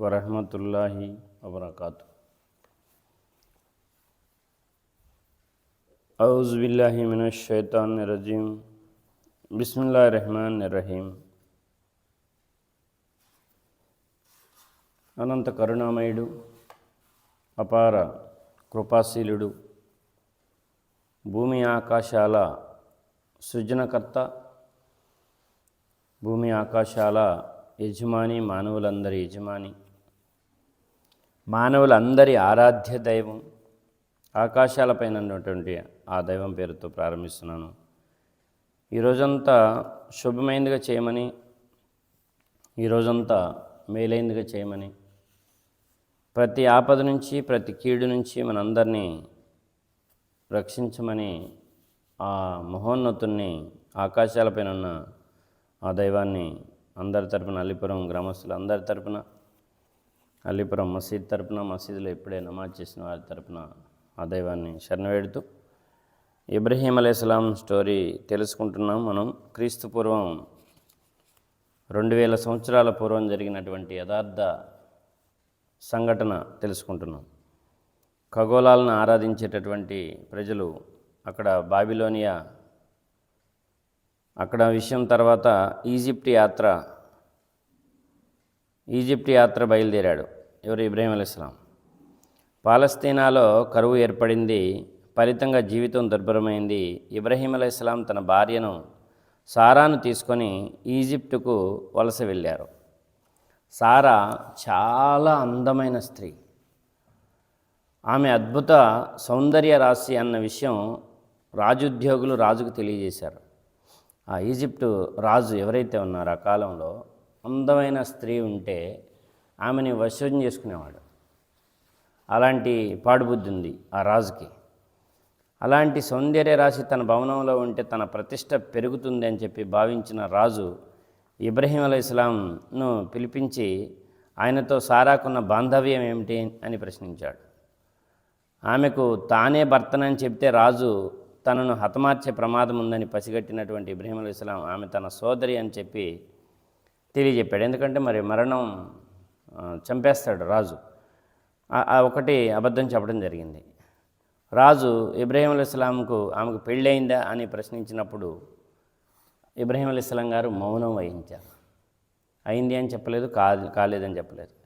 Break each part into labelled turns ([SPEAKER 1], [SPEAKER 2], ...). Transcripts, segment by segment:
[SPEAKER 1] వరహమతుల్లాహి వబర్కాతు. ఔజ్ బిల్లాహి మినష్ షైతాన్ రజీం బిస్మిల్లా రెహమాన్ రహీం అనంత కరుణామయుడు అపార కృపాశీలుడు భూమి ఆకాశాల సృజనకర్త భూమి ఆకాశాల యజమాని మానవులందరి యజమాని మానవులందరి ఆరాధ్య దైవం. ఆకాశాలపైన ఉన్నటువంటి ఆ దైవం పేరుతో ప్రారంభిస్తున్నాను. ఈ రోజంతా శుభమైనదిగా చేయమని ఈ రోజంతా మేలైనదిగా చేయమని ప్రతి ఆపద నుంచి ప్రతి కీడు నుంచి మనందరినీ రక్షించమని ఆ మహోన్నతుణ్ణి ఆకాశాలపైన ఉన్న ఆ దైవాన్ని అందరి తరపున అల్లిపురం గ్రామస్తులు అందరి తరపున అల్లిపురం మసీద్ తరపున మసీదులో ఇప్పుడే నమాజ్ చేసిన వారి తరపున ఆ దైవాన్ని శరణవేడుతూ ఇబ్రహీం అలైస్లాం స్టోరీ తెలుసుకుంటున్నాం మనం. క్రీస్తు పూర్వం రెండు వేల సంవత్సరాల పూర్వం జరిగినటువంటి యథార్థ సంఘటన తెలుసుకుంటున్నాం. ఖగోళాలను ఆరాధించేటటువంటి ప్రజలు అక్కడ బాబిలోనియా అక్కడ విషయం తర్వాత ఈజిప్ట్ యాత్ర ఈజిప్ట్ యాత్ర బయలుదేరాడు. ఎవరు? ఇబ్రాహీం అలీస్లాం పాలస్తీనాలో కరువు ఏర్పడింది ఫలితంగా జీవితం దుర్భరమైంది. ఇబ్రహీం అలీస్లాం తన భార్యను సారాను తీసుకొని ఈజిప్టుకు వలస వెళ్ళారు. సారా చాలా అందమైన స్త్రీ. ఆమె అద్భుత సౌందర్య రాశి అన్న విషయం రాజుద్యోగులు రాజుకు తెలియజేశారు. ఆ ఈజిప్టు రాజు ఎవరైతే ఉన్నారో ఆ కాలంలో అందమైన స్త్రీ ఉంటే ఆమెని వశం చేసుకునేవాడు. అలాంటి పాడుబుద్ధి ఉంది ఆ రాజుకి. అలాంటి సౌందర్య రాశి తన భవనంలో ఉంటే తన ప్రతిష్ట పెరుగుతుంది అని చెప్పి భావించిన రాజు ఇబ్రహీం అలీ ఇస్లాంను పిలిపించి ఆయనతో సారాకున్న బాంధవ్యం ఏమిటి అని ప్రశ్నించాడు. ఆమెకు తానే భర్తనని చెప్తే రాజు తనను హతమార్చే ప్రమాదం ఉందని పసిగట్టినటువంటి ఇబ్రహీం అలీ ఇస్లాం ఆమె తన సోదరి అని చెప్పి తెలియజెప్పాడు. ఎందుకంటే మరి మరణం చంపేస్తాడు రాజు. ఆ- ఒకటి అబద్ధం చెప్పడం జరిగింది. రాజు ఇబ్రాహీం అలీస్లాంకు ఆమెకు పెళ్ళయిందా అని ప్రశ్నించినప్పుడు ఇబ్రాహీం అలీస్లాం గారు మౌనం వహించారు. అయింది అని చెప్పలేదు కాదు కాలేదని చెప్పలేదు.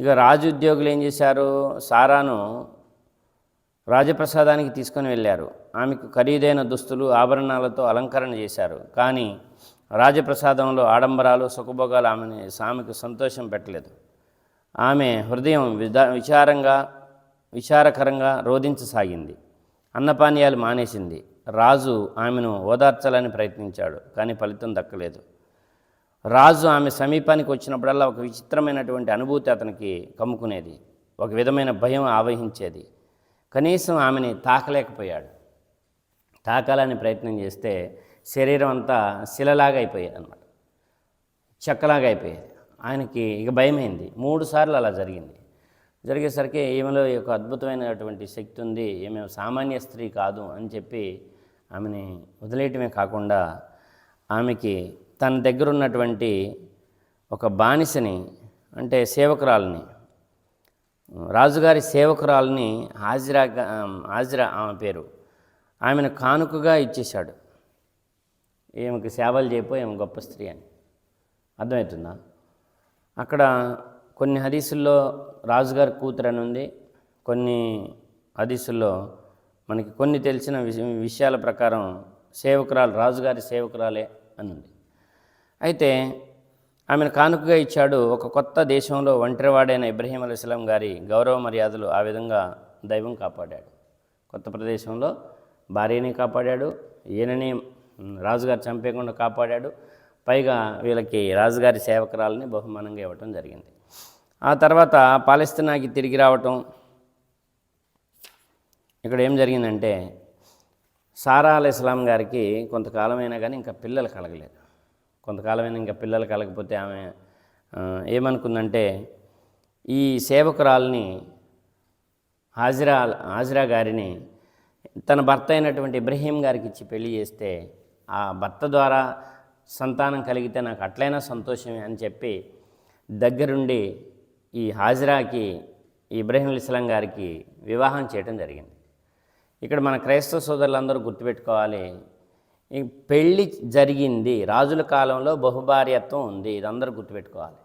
[SPEAKER 1] ఇక రాజు ఉద్యోగులు ఏం చేశారు? సారాను రాజప్రసాదానికి తీసుకొని వెళ్ళారు. ఆమెకు ఖరీదైన దుస్తులు ఆభరణాలతో అలంకరణ చేశారు. కానీ రాజప్రసాదంలో ఆడంబరాలు సుఖభోగాలు ఆమెని స్వామికి సంతోషం పెట్టలేదు. ఆమె హృదయం విదా విచారంగా విచారకరంగా రోధించసాగింది. అన్నపానీయాలు మానేసింది. రాజు ఆమెను ఓదార్చాలని ప్రయత్నించాడు కానీ ఫలితం దక్కలేదు. రాజు ఆమె సమీపానికి వచ్చినప్పుడల్లా ఒక విచిత్రమైనటువంటి అనుభూతి అతనికి కమ్ముకునేది. ఒక విధమైన భయం ఆవహించేది. కనీసం ఆమెని తాకలేకపోయాడు. తాకాలని ప్రయత్నం చేస్తే శరీరం అంతా శిలలాగా అయిపోయేది అనమాట చెక్కలాగా అయిపోయేది. ఆయనకి ఇక భయమైంది. మూడు సార్లు అలా జరిగింది. జరిగేసరికి ఈమెలో ఒక అద్భుతమైనటువంటి శక్తి ఉంది. ఈమె సామాన్య స్త్రీ కాదు అని చెప్పి ఆమెని వదిలేయటమే కాకుండా ఆమెకి తన దగ్గర ఉన్నటువంటి ఒక బానిసని అంటే సేవకురాలని రాజుగారి సేవకురాలని హాజిరా హాజిరా ఆమె పేరు ఆమెను కానుకగా ఇచ్చేశాడు. ఈమెకు సేవలు చేయపో ఈమె గొప్ప స్త్రీ అని. అర్థమవుతుందా? అక్కడ కొన్ని హదీసుల్లో రాజుగారి కూతురు అని ఉంది. కొన్ని హదీసుల్లో మనకి కొన్ని తెలిసిన విష- విషయాల ప్రకారం సేవకురాలు రాజుగారి సేవకురాలే అని ఉంది. అయితే ఆమెను కానుకగా ఇచ్చాడు ఒక కొత్త దేశంలో ఒంటరివాడైన ఇబ్రహీం అలీస్లాం గారి గౌరవ మర్యాదలు ఆ విధంగా దైవం కాపాడాడు. కొత్త ప్రదేశంలో భార్యని కాపాడాడు ఈయనని రాజుగారు చంపేయకుండా కాపాడాడు. పైగా వీళ్ళకి రాజుగారి సేవకురాలని బహుమానంగా ఇవ్వటం జరిగింది. ఆ తర్వాత పాలస్తీనాకి తిరిగి రావటం. ఇక్కడ ఏం జరిగిందంటే సారా అలీ ఇస్లాం గారికి కొంతకాలమైనా కానీ ఇంకా పిల్లలు కలగలేదు. కొంతకాలమైనా ఇంకా పిల్లలు కలగకపోతే ఆమె ఏమనుకుందంటే ఈ సేవకురాల్ని హాజిరా హాజిరా గారిని తన భర్త అయినటువంటి ఇబ్రహీం గారికి ఇచ్చి పెళ్ళి చేస్తే ఆ భర్త ద్వారా సంతానం కలిగితే నాకు అట్లయినా సంతోషమే అని చెప్పి దగ్గరుండి ఈ హాజిరాకి ఇబ్రహీం ఇస్లాం గారికి వివాహం చేయడం జరిగింది. ఇక్కడ మన క్రైస్తవ సోదరులందరూ గుర్తుపెట్టుకోవాలి ఈ పెళ్ళి జరిగింది రాజుల కాలంలో బహుభార్యత్వం ఉంది ఇది అందరూ గుర్తుపెట్టుకోవాలి.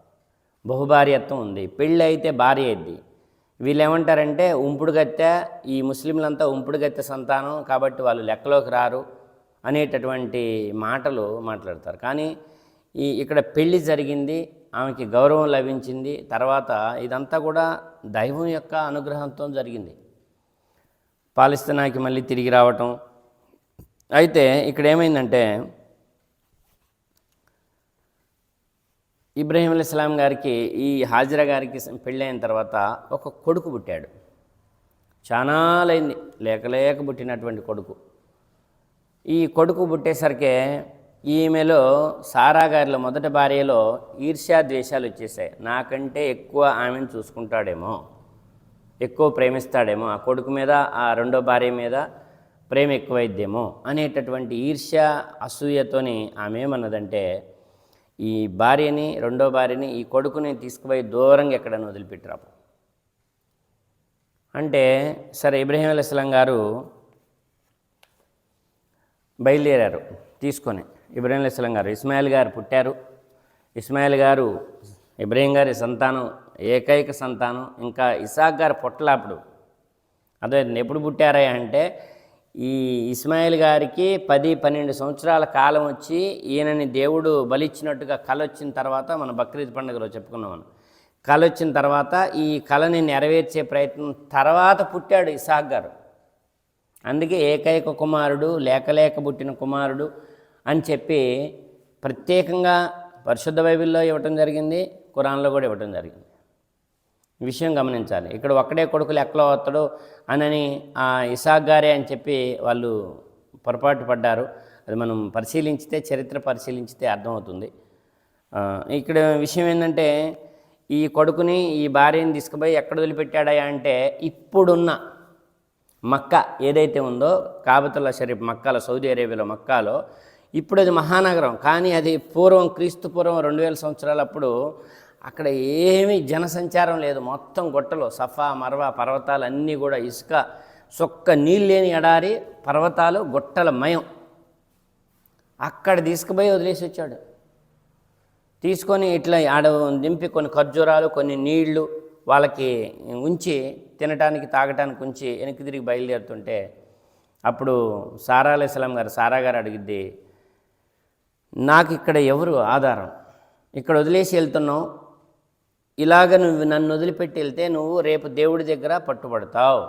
[SPEAKER 1] బహుభార్యత్వం ఉంది పెళ్ళి అయితే భార్య అయింది వీళ్ళు ఏమంటారంటే ఉంపుడుగత్తె ఈ ముస్లింలంతా ఉంపుడుగత్తె సంతానం కాబట్టి వాళ్ళు లెక్కలోకి రారు అనేటటువంటి మాటలు మాట్లాడతారు. కానీ ఈ ఇక్కడ పెళ్ళి జరిగింది ఆమెకి గౌరవం లభించింది తర్వాత ఇదంతా కూడా దైవం యొక్క అనుగ్రహంతో జరిగింది. పాలిస్తీనాకి మళ్ళీ తిరిగి రావటం. అయితే ఇక్కడ ఏమైందంటే ఇబ్రహీం అలీస్లాం గారికి ఈ హాజిరా గారికి పెళ్ళైన తర్వాత ఒక కొడుకు పుట్టాడు. చాలాలైంది లేక లేక పుట్టినటువంటి కొడుకు. ఈ కొడుకు పుట్టేసరికి ఈమెలో సారా గారిలో మొదటి భార్యలో ఈర్ష్యా ద్వేషాలు వచ్చేసాయి. నాకంటే ఎక్కువ ఆమెను చూసుకుంటాడేమో ఎక్కువ ప్రేమిస్తాడేమో ఆ కొడుకు మీద ఆ రెండో భార్య మీద ప్రేమ ఎక్కువైద్దేమో అనేటటువంటి ఈర్ష్య అసూయతోని ఆమె ఏమన్నదంటే ఈ భార్యని రెండో భార్యని ఈ కొడుకుని తీసుకుపోయి దూరంగా ఎక్కడైనా వదిలిపెట్టిరాపు అంటే సరే ఇబ్రహీం అలీస్లాం గారు బయలుదేరారు. తీసుకొని ఇబ్రాహీం అలీస్లాం గారు ఇస్మాయిల్ గారు పుట్టారు. ఇస్మాయిల్ గారు ఇబ్రహీం గారి సంతానం ఏకైక సంతానం ఇంకా ఇసాక్ గారు పుట్టలే అప్పుడు. అదే ఎప్పుడు పుట్టారా అంటే ఈ ఇస్మాయిల్ గారికి పది పన్నెండు సంవత్సరాల కాలం వచ్చి ఈయనని దేవుడు బలిచ్చినట్టుగా కళ వచ్చిన తర్వాత మన బక్రీద్ పండుగలో చెప్పుకున్నాం కళ వచ్చిన తర్వాత ఈ కళని నెరవేర్చే ప్రయత్నం తర్వాత పుట్టాడు ఇసాక్ గారు. అందుకే ఏకైక కుమారుడు లేకలేక పుట్టిన కుమారుడు అని చెప్పి ప్రత్యేకంగా పరిశుద్ధ బైబిల్లో ఇవ్వటం జరిగింది కురాన్లో కూడా ఇవ్వటం జరిగింది. ఈ విషయం గమనించాలి. ఇక్కడ ఒక్కడే కొడుకులు ఎక్కలో వస్తాడు అనని ఆ ఇసాక్ గారే అని చెప్పి వాళ్ళు పొరపాటు పడ్డారు. అది మనం పరిశీలించితే చరిత్ర పరిశీలించితే అర్థమవుతుంది. ఇక్కడ విషయం ఏంటంటే ఈ కొడుకుని ఈ భార్యని తీసుకుపోయి ఎక్కడ వదిలిపెట్టాడా అంటే ఇప్పుడున్న మక్క ఏదైతే ఉందో కాబతుల్లా షరీఫ్ మక్కాలో సౌదీ అరేబియాలో మక్కాలో ఇప్పుడు అది మహానగరం. కానీ అది పూర్వం క్రీస్తు పూర్వం రెండు వేల సంవత్సరాలప్పుడు అక్కడ ఏమీ జనసంచారం లేదు. మొత్తం గుట్టలు సఫా మరవా పర్వతాలు అన్నీ కూడా ఇసుక సొక్క నీళ్ళు లేని ఎడారి పర్వతాలు గుట్టల మయం. అక్కడ తీసుకుపోయి వదిలేసి వచ్చాడు. తీసుకొని ఇట్లా ఆడ దింపి కొన్ని ఖర్జూరాలు కొన్ని నీళ్ళు వాళ్ళకి ఉంచి తినటానికి తాగటానికి ఉంచి వెనక్కి తిరిగి బయలుదేరుతుంటే అప్పుడు సారా అలైస్లాం గారు సారా గారు అడిగిద్ది నాకు ఇక్కడ ఎవరు ఆధారం? ఇక్కడ వదిలేసి వెళ్తున్నావు. ఇలాగ నువ్వు నన్ను వదిలిపెట్టి వెళ్తే నువ్వు రేపు దేవుడి దగ్గర పట్టుబడతావు.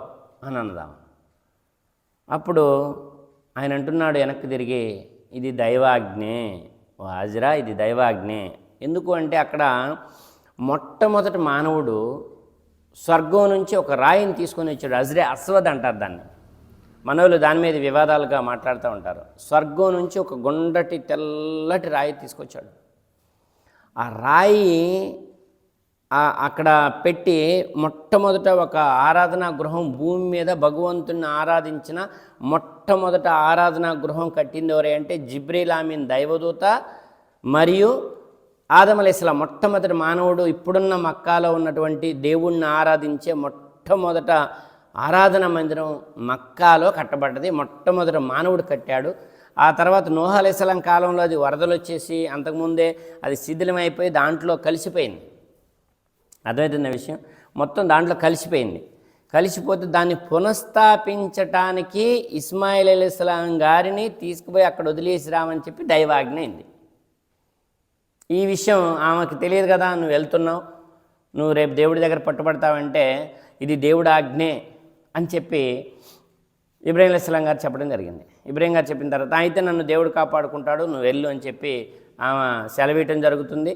[SPEAKER 1] అని అన్నదాం. అప్పుడు ఆయన అంటున్నాడు వెనక్కి తిరిగి ఇది దైవాజ్ఞే ఓ హాజరా ఇది దైవాజ్ఞే. ఎందుకు అంటే అక్కడ మొట్టమొదటి మానవుడు స్వర్గం నుంచి ఒక రాయిని తీసుకొని వచ్చాడు. అజ్రే అశ్వద్ అంటారు దాన్ని. మనవులు దాని మీద వివాదాలుగా మాట్లాడుతూ ఉంటారు. స్వర్గం నుంచి ఒక గుండటి తెల్లటి రాయి తీసుకొచ్చాడు. ఆ రాయి అక్కడ పెట్టి మొట్టమొదట ఒక ఆరాధనా గృహం భూమి మీద భగవంతుని ఆరాధించిన మొట్టమొదట ఆరాధనా గృహం కట్టింది ఎవరే అంటే జిబ్రీల్ ఆమీన్ దైవదూత మరియు ఆదమలేసలా మొట్టమొదటి మానవుడు ఇప్పుడున్న మక్కాలో ఉన్నటువంటి దేవుణ్ణి ఆరాధించే మొట్టమొదట ఆరాధన మందిరం మక్కాలో కట్టబడ్డది. మొట్టమొదటి మానవుడు కట్టాడు. ఆ తర్వాత నోహలేసలం కాలంలో అది వరదలు వచ్చేసి అంతకుముందే అది శిథిలమైపోయి దాంట్లో కలిసిపోయింది. అర్థమవుతున్న విషయం? మొత్తం దాంట్లో కలిసిపోయింది. కలిసిపోతే దాన్ని పునఃస్థాపించటానికి ఇస్మాయిల్ అలీస్లాం గారిని తీసుకుపోయి అక్కడ వదిలేసి రామని చెప్పి దైవాజ్ఞ అయింది. ఈ విషయం ఆమెకు తెలియదు కదా నువ్వు వెళ్తున్నావు నువ్వు రేపు దేవుడి దగ్గర పట్టుబడతావంటే ఇది దేవుడు ఆజ్ఞే అని చెప్పి ఇబ్రాహీం అలీస్లాం గారు చెప్పడం జరిగింది. ఇబ్రాహీం గారు చెప్పిన తర్వాత అయితే నన్ను దేవుడు కాపాడుకుంటాడు నువ్వు వెళ్ళు అని చెప్పి ఆమె సెలవేయటం జరుగుతుంది.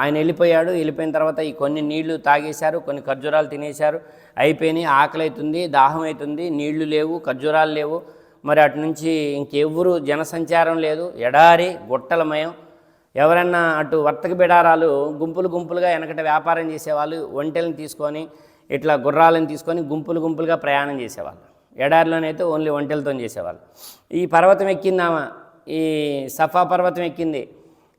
[SPEAKER 1] ఆయన వెళ్ళిపోయాడు. వెళ్ళిపోయిన తర్వాత ఈ కొన్ని నీళ్ళు తాగేశారు కొన్ని ఖర్జూరాలు తినేశారు. అయిపోయినాయి ఆకలి అవుతుంది దాహం అవుతుంది నీళ్ళు లేవు ఖర్జూరాలు లేవు. మరి అటు నుంచి ఇంకెవ్వరు జనసంచారం లేదు. ఎడారి గుట్టలమయం. ఎవరన్నా అటు వర్తక బిడారాలు గుంపులు గుంపులుగా వెనకట వ్యాపారం చేసేవాళ్ళు ఒంటెలను తీసుకొని ఇట్లా గుర్రాలను తీసుకొని గుంపులు గుంపులుగా ప్రయాణం చేసేవాళ్ళు. ఎడారిలోనైతే ఓన్లీ ఒంటెలతో చేసేవాళ్ళు. ఈ పర్వతం ఎక్కిందామా ఈ సఫా పర్వతం ఎక్కింది.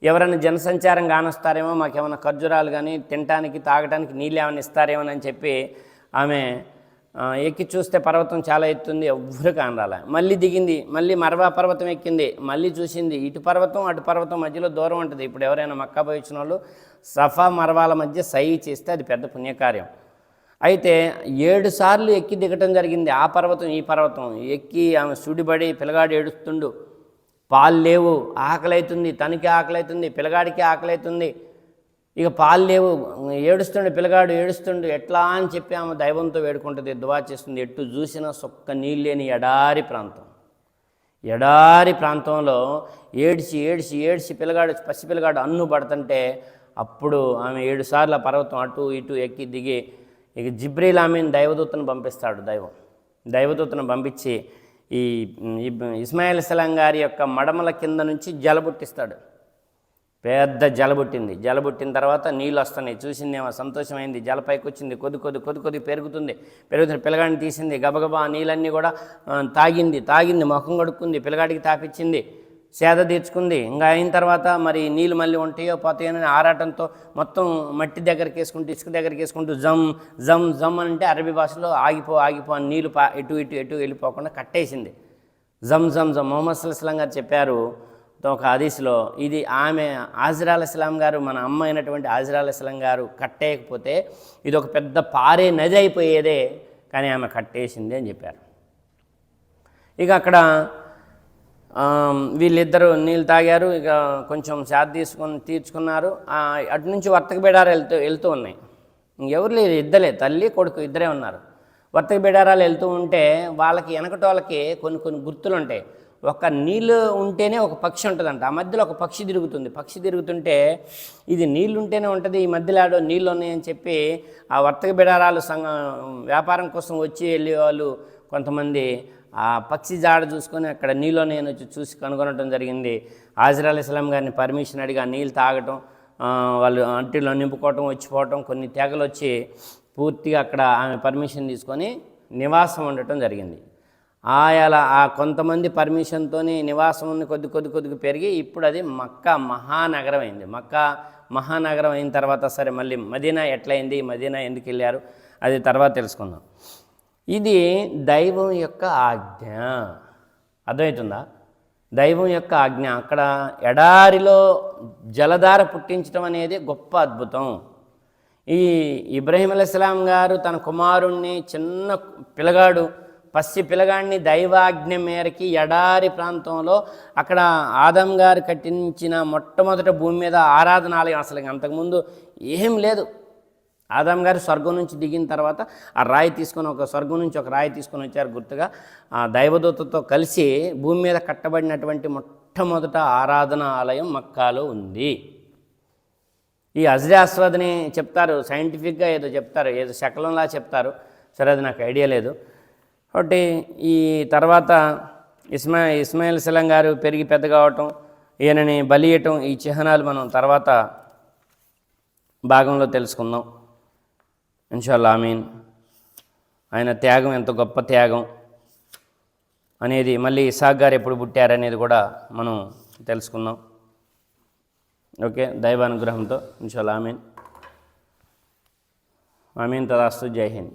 [SPEAKER 1] ఎవరైనా జనసంచారం కానొస్తారేమో మాకేమైనా ఖర్జూరాలు కానీ తినటానికి తాగటానికి నీళ్ళు ఏమైనా ఇస్తారేమో అని చెప్పి ఆమె ఎక్కి చూస్తే పర్వతం చాలా ఎత్తుంది ఎవ్వరు కానరాల. మళ్ళీ దిగింది మళ్ళీ మరవా పర్వతం ఎక్కింది మళ్ళీ చూసింది ఇటు పర్వతం అటు పర్వతం మధ్యలో దూరం ఉంటుంది. ఇప్పుడు ఎవరైనా మక్కా పోయి వచ్చిన వాళ్ళు సఫా మరవాల మధ్య సై చేస్తే అది పెద్ద పుణ్యకార్యం. అయితే ఏడు సార్లు ఎక్కి దిగటం జరిగింది ఆ పర్వతం ఈ పర్వతం. ఎక్కి ఆమె సుడిబడి పిల్లగాడు ఏడుస్తుండు పాలు లేవు ఆకలి అవుతుంది తనకి ఆకలి అవుతుంది పిల్లగాడికి ఆకలి అవుతుంది ఇక పాలు లేవు. ఏడుస్తుండు పిల్లగాడు ఏడుస్తుండు ఎట్లా అని చెప్పి ఆమె దైవంతో వేడుకుంటుంది దువా చేస్తుంది. ఎట్టు చూసినా సొక్క నీళ్ళు లేని ఎడారి ప్రాంతం. ఎడారి ప్రాంతంలో ఏడిచి ఏడిచి ఏడిచి పిల్లగాడు పసి పిల్లగాడు అన్ను పడుతుంటే అప్పుడు ఆమె ఏడు సార్ల పర్వతం అటు ఇటు ఎక్కి దిగి ఇక జిబ్రీల్ ఆమెను దైవదూతను పంపిస్తాడు దైవం. దైవదూతను పంపించి ఈ ఈ ఇస్మాయిల్ సలాం గారి యొక్క మడమల కింద నుంచి జలబుట్టిస్తాడు. పెద్ద జలబుట్టింది జలబుట్టిన తర్వాత నీళ్ళు వస్తున్నాయి. చూసిందేమో సంతోషమైంది. జలపైకి వచ్చింది. కొద్ది కొద్ది కొద్ది కొద్ది పెరుగుతుంది. పెరుగుతున్న పిల్లగాడిని తీసింది. గబగబా నీళ్ళన్నీ కూడా తాగింది. తాగింది. ముఖం కడుక్కుంది. పిల్లగాడికి తాపించింది సేద తీర్చుకుంది. ఇంకా అయిన తర్వాత మరి నీళ్ళు మళ్ళీ ఉంటాయో పోతాయోనని ఆరాటంతో మొత్తం మట్టి దగ్గరికి వేసుకుంటూ ఇసుక దగ్గరికి వేసుకుంటూ జమ్ జమ్ జమ్ అని అంటే అరబీ భాషలో ఆగిపో ఆగిపో అని నీళ్ళు పా ఇటు ఇటు ఎటు వెళ్ళిపోకుండా కట్టేసింది. జమ్ జమ్ జమ్. మొహమ్మద్ సల్లాం గారు చెప్పారు ఒక హదీస్లో ఇది ఆమె ఆజిరాల్ ఇస్లాం గారు మన అమ్మ అయినటువంటి ఆజిరాల్ ఇస్లాం గారు కట్టేయకపోతే ఇది ఒక పెద్ద పారే నది అయిపోయేదే కానీ ఆమె కట్టేసింది అని చెప్పారు. ఇక అక్కడ వీళ్ళిద్దరూ నీళ్ళు తాగారు ఇక కొంచెం శాద తీసుకొని తీర్చుకున్నారు. అటు నుంచి వర్తక బిడారాలు వెళ్తూ వెళ్తూ ఉన్నాయి. ఎవరు లేదు ఇద్దరే తల్లి కొడుకు ఇద్దరే ఉన్నారు. వర్తక బిడారాలు వెళ్తూ ఉంటే వాళ్ళకి వెనకటోళ్ళకి కొన్ని కొన్ని గుర్తులు ఉంటాయి ఒక నీళ్ళు ఉంటేనే ఒక పక్షి ఉంటుందంట. ఆ మధ్యలో ఒక పక్షి తిరుగుతుంది. పక్షి తిరుగుతుంటే ఇది నీళ్ళు ఉంటేనే ఉంటుంది. ఈ మధ్యలో ఆడో నీళ్ళు ఉన్నాయని చెప్పి ఆ వర్తక బిడారాలు సంఘ వ్యాపారం కోసం వచ్చి వెళ్ళే వాళ్ళు కొంతమంది ఆ పక్షి జాడ చూసుకొని అక్కడ నీళ్ళు ఉన్నాయని వచ్చి చూసి కనుగొనడం జరిగింది. ఆజిరాల్ ఇస్లాం గారిని పర్మిషన్ అడిగి ఆ నీళ్ళు తాగటం వాళ్ళు అంటిలో నింపుకోవటం వచ్చిపోవటం కొన్ని తెగలు వచ్చి పూర్తిగా అక్కడ ఆమె పర్మిషన్ తీసుకొని నివాసం ఉండటం జరిగింది. ఆయల ఆ కొంతమంది పర్మిషన్తో నివాసం ఉన్న కొద్ది కొద్ది కొద్దిగా పెరిగి ఇప్పుడు అది మక్కా మహానగరం అయింది మక్కా మహానగరం అయిన తర్వాత సరే మళ్ళీ మదీనా ఎట్లయింది? మదీనా ఎందుకు వెళ్ళారు? అది తర్వాత తెలుసుకుందాం. ఇది దైవం యొక్క ఆజ్ఞ. అర్థమవుతుందా దైవం యొక్క ఆజ్ఞ. అక్కడ ఎడారిలో జలధార పుట్టించడం అనేది గొప్ప అద్భుతం. ఈ ఇబ్రహీం అలైస్లాం గారు తన కుమారుణ్ణి చిన్న పిల్లగాడు పసి పిలగాడిని దైవాజ్ఞ మేరకి ఎడారి ప్రాంతంలో అక్కడ ఆదం గారు కట్టించిన మొట్టమొదటి భూమి మీద ఆరాధనాలయం అసలు అంతకుముందు ఏం లేదు. ఆదాం గారు స్వర్గం నుంచి దిగిన తర్వాత ఆ రాయి తీసుకొని ఒక స్వర్గం నుంచి ఒక రాయి తీసుకొని వచ్చారు గుర్తుగా. ఆ దైవదూతతో కలిసి భూమి మీద కట్టబడినటువంటి మొట్టమొదట ఆరాధన ఆలయం మక్కాలో ఉంది. ఈ అజ్రే చెప్తారు సైంటిఫిక్గా ఏదో చెప్తారు ఏదో శకలంలా చెప్తారు. సరే అది నాకు ఐడియా లేదు. కాబట్టి ఈ తర్వాత ఇస్మా ఇస్మాయిల్ సలం గారు పెరిగి పెద్ద కావటం ఈయనని బలియటం ఈ చిహ్నాలు మనం తర్వాత భాగంలో తెలుసుకుందాం. ఇన్షాల్లా ఆమీన్. ఆయన త్యాగం ఎంత గొప్ప త్యాగం అనేది మళ్ళీ ఇసాక్ గారు ఎప్పుడు పుట్టారనేది కూడా మనం తెలుసుకుందాం. ఓకే దైవానుగ్రహంతో. ఇన్షాల్లా ఆమీన్. ఆమీన్ తదాస్తు జై హింద్.